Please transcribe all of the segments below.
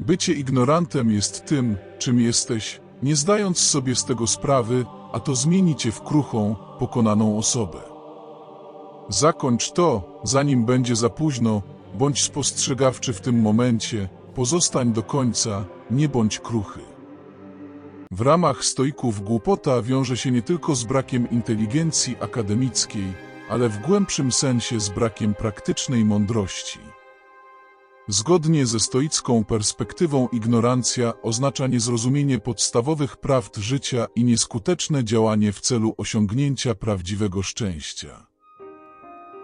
Bycie ignorantem jest tym, czym jesteś, nie zdając sobie z tego sprawy, a to zmieni cię w kruchą, pokonaną osobę. Zakończ to, zanim będzie za późno, bądź spostrzegawczy w tym momencie, pozostań do końca, nie bądź kruchy. W ramach stoików głupota wiąże się nie tylko z brakiem inteligencji akademickiej, ale w głębszym sensie z brakiem praktycznej mądrości. Zgodnie ze stoicką perspektywą ignorancja oznacza niezrozumienie podstawowych prawd życia i nieskuteczne działanie w celu osiągnięcia prawdziwego szczęścia.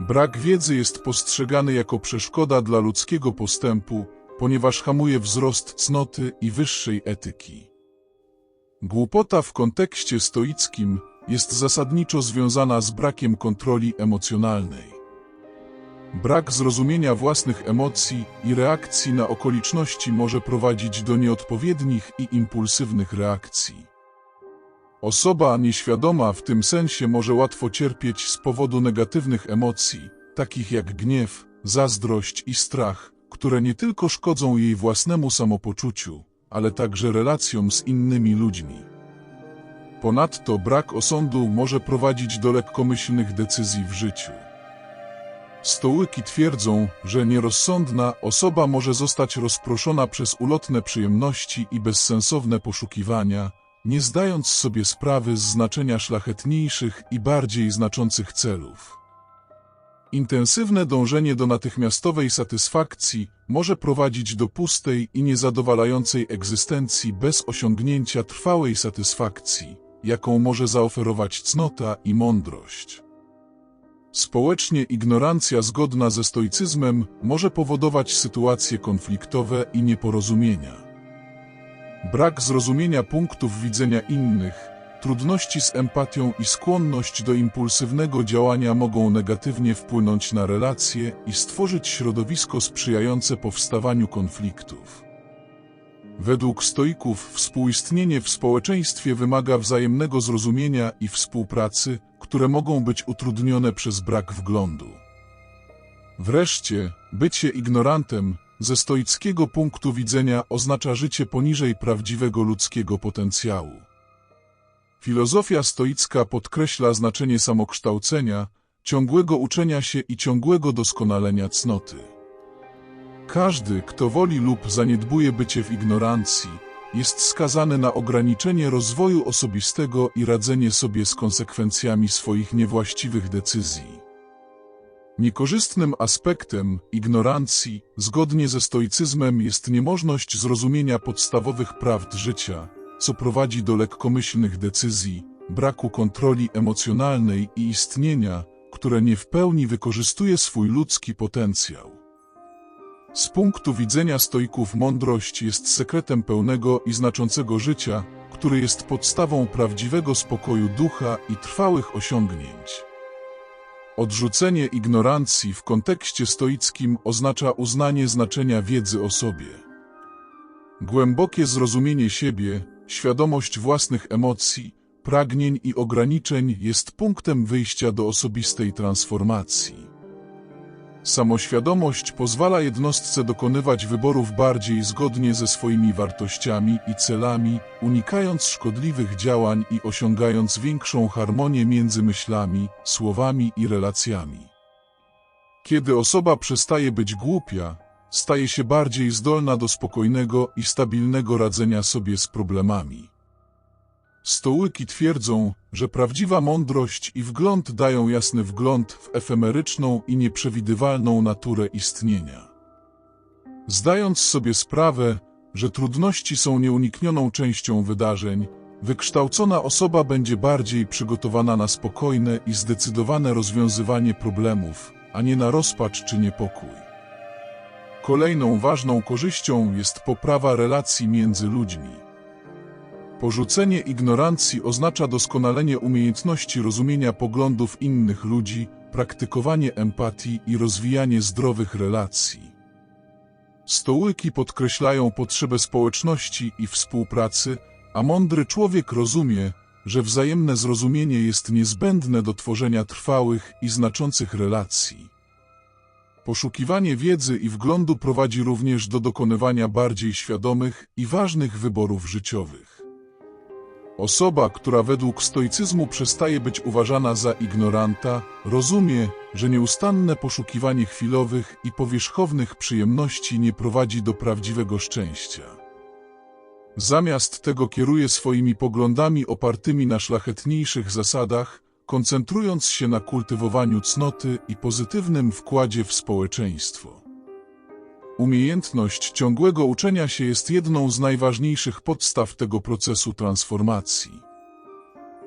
Brak wiedzy jest postrzegany jako przeszkoda dla ludzkiego postępu, ponieważ hamuje wzrost cnoty i wyższej etyki. Głupota w kontekście stoickim jest zasadniczo związana z brakiem kontroli emocjonalnej. Brak zrozumienia własnych emocji i reakcji na okoliczności może prowadzić do nieodpowiednich i impulsywnych reakcji. Osoba nieświadoma w tym sensie może łatwo cierpieć z powodu negatywnych emocji, takich jak gniew, zazdrość i strach, które nie tylko szkodzą jej własnemu samopoczuciu, ale także relacjom z innymi ludźmi. Ponadto brak osądu może prowadzić do lekkomyślnych decyzji w życiu. Stołyki twierdzą, że nierozsądna osoba może zostać rozproszona przez ulotne przyjemności i bezsensowne poszukiwania, nie zdając sobie sprawy z znaczenia szlachetniejszych i bardziej znaczących celów. Intensywne dążenie do natychmiastowej satysfakcji może prowadzić do pustej i niezadowalającej egzystencji bez osiągnięcia trwałej satysfakcji, jaką może zaoferować cnota i mądrość. Społecznie ignorancja zgodna ze stoicyzmem może powodować sytuacje konfliktowe i nieporozumienia. Brak zrozumienia punktów widzenia innych, trudności z empatią i skłonność do impulsywnego działania mogą negatywnie wpłynąć na relacje i stworzyć środowisko sprzyjające powstawaniu konfliktów. Według stoików współistnienie w społeczeństwie wymaga wzajemnego zrozumienia i współpracy, które mogą być utrudnione przez brak wglądu. Wreszcie, bycie ignorantem ze stoickiego punktu widzenia oznacza życie poniżej prawdziwego ludzkiego potencjału. Filozofia stoicka podkreśla znaczenie samokształcenia, ciągłego uczenia się i ciągłego doskonalenia cnoty. Każdy, kto woli lub zaniedbuje bycie w ignorancji, jest skazany na ograniczenie rozwoju osobistego i radzenie sobie z konsekwencjami swoich niewłaściwych decyzji. Niekorzystnym aspektem ignorancji, zgodnie ze stoicyzmem, jest niemożność zrozumienia podstawowych prawd życia, co prowadzi do lekkomyślnych decyzji, braku kontroli emocjonalnej i istnienia, które nie w pełni wykorzystuje swój ludzki potencjał. Z punktu widzenia stoików mądrość jest sekretem pełnego i znaczącego życia, który jest podstawą prawdziwego spokoju ducha i trwałych osiągnięć. Odrzucenie ignorancji w kontekście stoickim oznacza uznanie znaczenia wiedzy o sobie. Głębokie zrozumienie siebie, świadomość własnych emocji, pragnień i ograniczeń jest punktem wyjścia do osobistej transformacji. Samoświadomość pozwala jednostce dokonywać wyborów bardziej zgodnie ze swoimi wartościami i celami, unikając szkodliwych działań i osiągając większą harmonię między myślami, słowami i relacjami. Kiedy osoba przestaje być głupia, staje się bardziej zdolna do spokojnego i stabilnego radzenia sobie z problemami. Stołyki twierdzą, że prawdziwa mądrość i wgląd dają jasny wgląd w efemeryczną i nieprzewidywalną naturę istnienia. Zdając sobie sprawę, że trudności są nieuniknioną częścią wydarzeń, wykształcona osoba będzie bardziej przygotowana na spokojne i zdecydowane rozwiązywanie problemów, a nie na rozpacz czy niepokój. Kolejną ważną korzyścią jest poprawa relacji między ludźmi. Porzucenie ignorancji oznacza doskonalenie umiejętności rozumienia poglądów innych ludzi, praktykowanie empatii i rozwijanie zdrowych relacji. Stołyki podkreślają potrzebę społeczności i współpracy, a mądry człowiek rozumie, że wzajemne zrozumienie jest niezbędne do tworzenia trwałych i znaczących relacji. Poszukiwanie wiedzy i wglądu prowadzi również do dokonywania bardziej świadomych i ważnych wyborów życiowych. Osoba, która według stoicyzmu przestaje być uważana za ignoranta, rozumie, że nieustanne poszukiwanie chwilowych i powierzchownych przyjemności nie prowadzi do prawdziwego szczęścia. Zamiast tego kieruje swoimi poglądami opartymi na szlachetniejszych zasadach, koncentrując się na kultywowaniu cnoty i pozytywnym wkładzie w społeczeństwo. Umiejętność ciągłego uczenia się jest jedną z najważniejszych podstaw tego procesu transformacji.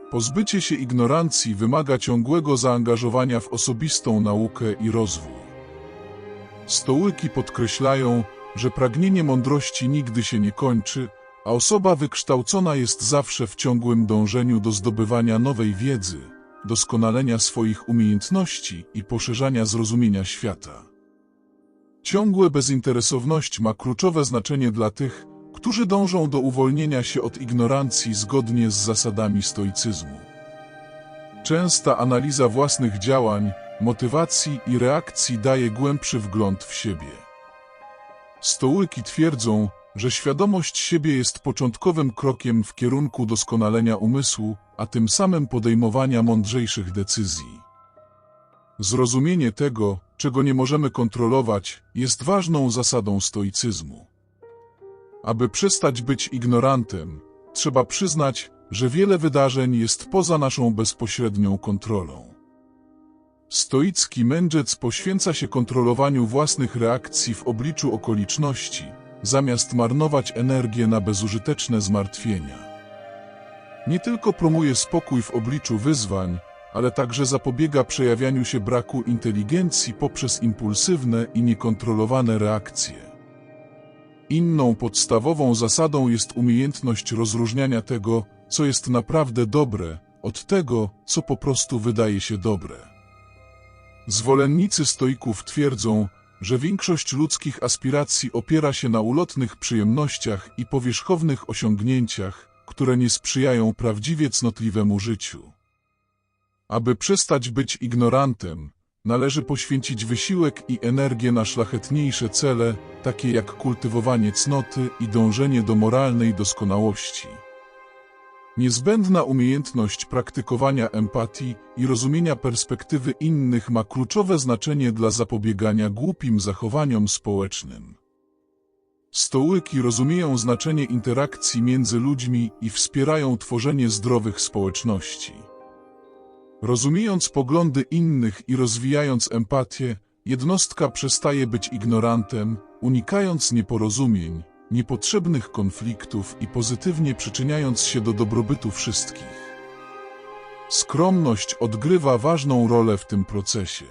Pozbycie się ignorancji wymaga ciągłego zaangażowania w osobistą naukę i rozwój. Stołyki podkreślają, że pragnienie mądrości nigdy się nie kończy, a osoba wykształcona jest zawsze w ciągłym dążeniu do zdobywania nowej wiedzy, doskonalenia swoich umiejętności i poszerzania zrozumienia świata. Ciągłe bezinteresowność ma kluczowe znaczenie dla tych, którzy dążą do uwolnienia się od ignorancji zgodnie z zasadami stoicyzmu. Częsta analiza własnych działań, motywacji i reakcji daje głębszy wgląd w siebie. Stołyki twierdzą, że świadomość siebie jest początkowym krokiem w kierunku doskonalenia umysłu, a tym samym podejmowania mądrzejszych decyzji. Zrozumienie tego, czego nie możemy kontrolować, jest ważną zasadą stoicyzmu. Aby przestać być ignorantem, trzeba przyznać, że wiele wydarzeń jest poza naszą bezpośrednią kontrolą. Stoicki mędrzec poświęca się kontrolowaniu własnych reakcji w obliczu okoliczności, zamiast marnować energię na bezużyteczne zmartwienia. Nie tylko promuje spokój w obliczu wyzwań, ale także zapobiega przejawianiu się braku inteligencji poprzez impulsywne i niekontrolowane reakcje. Inną podstawową zasadą jest umiejętność rozróżniania tego, co jest naprawdę dobre, od tego, co po prostu wydaje się dobre. Zwolennicy stoików twierdzą, że większość ludzkich aspiracji opiera się na ulotnych przyjemnościach i powierzchownych osiągnięciach, które nie sprzyjają prawdziwie cnotliwemu życiu. Aby przestać być ignorantem, należy poświęcić wysiłek i energię na szlachetniejsze cele, takie jak kultywowanie cnoty i dążenie do moralnej doskonałości. Niezbędna umiejętność praktykowania empatii i rozumienia perspektywy innych ma kluczowe znaczenie dla zapobiegania głupim zachowaniom społecznym. Stołyki rozumieją znaczenie interakcji między ludźmi i wspierają tworzenie zdrowych społeczności. Rozumiejąc poglądy innych i rozwijając empatię, jednostka przestaje być ignorantem, unikając nieporozumień, niepotrzebnych konfliktów i pozytywnie przyczyniając się do dobrobytu wszystkich. Skromność odgrywa ważną rolę w tym procesie.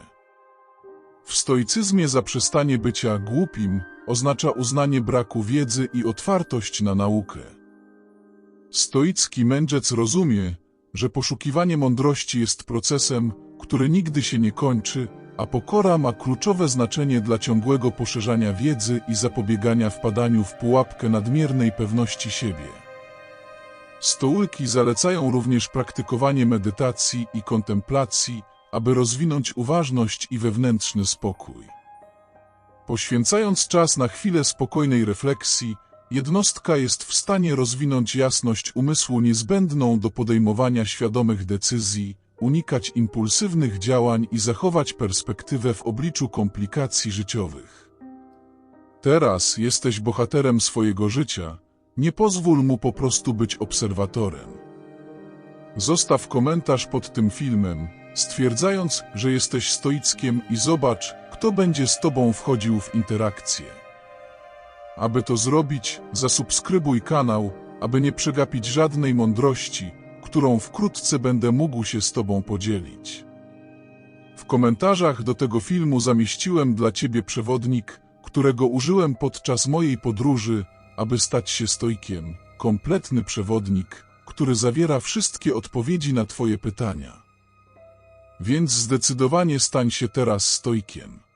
W stoicyzmie zaprzestanie bycia głupim oznacza uznanie braku wiedzy i otwartość na naukę. Stoicki mędrzec rozumie, że poszukiwanie mądrości jest procesem, który nigdy się nie kończy, a pokora ma kluczowe znaczenie dla ciągłego poszerzania wiedzy i zapobiegania wpadaniu w pułapkę nadmiernej pewności siebie. Stołyki zalecają również praktykowanie medytacji i kontemplacji, aby rozwinąć uważność i wewnętrzny spokój. Poświęcając czas na chwilę spokojnej refleksji, jednostka jest w stanie rozwinąć jasność umysłu niezbędną do podejmowania świadomych decyzji, unikać impulsywnych działań i zachować perspektywę w obliczu komplikacji życiowych. Teraz jesteś bohaterem swojego życia, nie pozwól mu po prostu być obserwatorem. Zostaw komentarz pod tym filmem, stwierdzając, że jesteś stoickiem i zobacz, kto będzie z tobą wchodził w interakcję. Aby to zrobić, zasubskrybuj kanał, aby nie przegapić żadnej mądrości, którą wkrótce będę mógł się z Tobą podzielić. W komentarzach do tego filmu zamieściłem dla Ciebie przewodnik, którego użyłem podczas mojej podróży, aby stać się stojkiem. Kompletny przewodnik, który zawiera wszystkie odpowiedzi na Twoje pytania. Więc zdecydowanie stań się teraz stojkiem.